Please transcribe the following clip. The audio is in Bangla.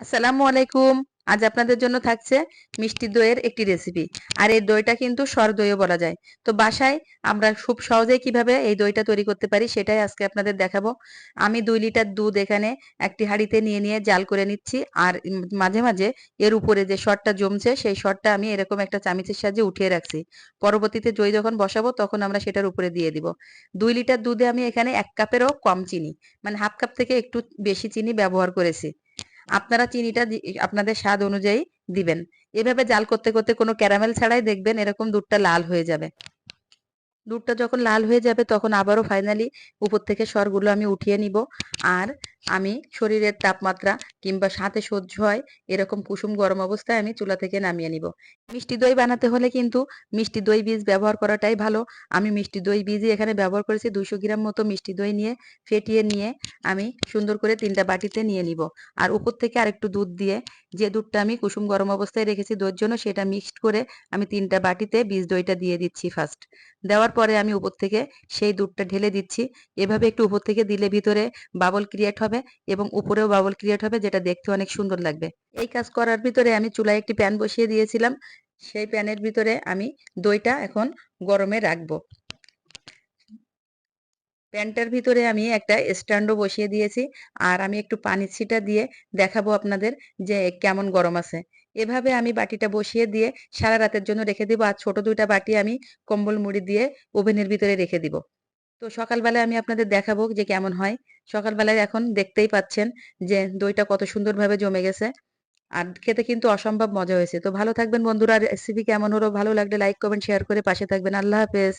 আসসালামু আলাইকুম। আজ আপনাদের জন্য থাকছে মিষ্টি দইয়ের একটি রেসিপি আর এই দইটা কিন্তু সর দইও বলা যায়। তো বাসায় আমরা খুব সহজেই কীভাবে এই দইটা তৈরি করতে পারি সেটাই আজকে আপনাদের দেখাবো। আমি দুই লিটার দুধ এখানে একটি হাঁড়িতে নিয়ে নিয়ে জাল করে নিচ্ছি। আর মাঝে মাঝে এর উপরে যে সরটা জমছে সেই সরটা আমি এরকম একটা চামিচের সাহায্যে উঠিয়ে রাখছি। পরবর্তীতে দই যখন বসাবো তখন আমরা সেটার উপরে দিয়ে দিব। দুই লিটার দুধে আমি এখানে এক কাপেরও কম চিনি মানে হাফ কাপ থেকে একটু বেশি চিনি ব্যবহার করেছি। আপনারা চিনিটা আপনাদের স্বাদ অনুযায়ী দিবেন। এভাবে জাল করতে করতে কোনো ক্যারামেল ছাড়াই দেখবেন এরকম দুধটা লাল হয়ে যাবে। দুধটা যখন লাল হয়ে যাবে তখন আবারও ফাইনালি উপর থেকে সরগুলো আমি উঠিয়ে নিব। আর আমি শরীরের তাপমাত্রা কিংবা সাথে সহ্য হয় এরকম কুসুম গরম অবস্থায় আমি চুলা থেকে নামিয়ে নিব। মিষ্টি দই বানাতে হলে কিন্তু মিষ্টি দই বীজ ব্যবহার করাটাই ভালো। আমি মিষ্টি দই বীজই এখানে ব্যবহার করেছি। দুশো গ্রাম মতো মিষ্টি দই নিয়ে ফেটিয়ে নিয়ে আমি সুন্দর করে তিনটা বাটিতে নিয়ে নিব। আর উপর থেকে আরেকটু দুধ দিয়ে যে দুধটা আমি কুসুম গরম অবস্থায় রেখেছি দইয়ের জন্য সেটা মিক্সড করে আমি তিনটা বাটিতে বীজ দইটা দিয়ে দিচ্ছি ফার্স্ট। দেওয়ার পরে আমি উপর থেকে সেই দুধটা ঢেলে দিচ্ছি। এভাবে একটু উপর থেকে দিলে ভিতরে বাবল ক্রিয়েট হবে এবং উপরেও বাবল ক্রিয়েট হবে, যেটা দেখতে অনেক সুন্দর লাগবে। এই কাজ করার ভিতরে আমি চুলায় একটি প্যান বসিয়ে দিয়েছিলাম। সেই প্যানের ভিতরে আমি দইটা এখন গরমে রাখব। প্যানটার ভিতরে আমি একটা স্ট্যান্ডও বসিয়ে দিয়েছি। আর আমি একটু পানি ছিটা দিয়ে দেখাবো আপনাদের যে কেমন গরম আছে। এভাবে আমি বাটিটা বসিয়ে দিয়ে সারা রাতের জন্য রেখে দিব। আর ছোট দুইটা বাটি আমি কম্বল মুড়ি দিয়ে ওভেনের ভিতরে রেখে দিব। তো সকালবেলায় আমি আপনাদের দেখাবো যে কেমন হয়। সকালবেলায় এখন দেখতেই পাচ্ছেন যে দইটা কত সুন্দরভাবে জমে গেছে। আর খেতে কিন্তু অসম্ভব মজা হয়েছে। তো ভালো থাকবেন বন্ধুরা। রেসিপি কেমন হলো ভালো লাগলে লাইক কমেন্ট শেয়ার করে পাশে থাকবেন। আল্লাহ হাফেজ।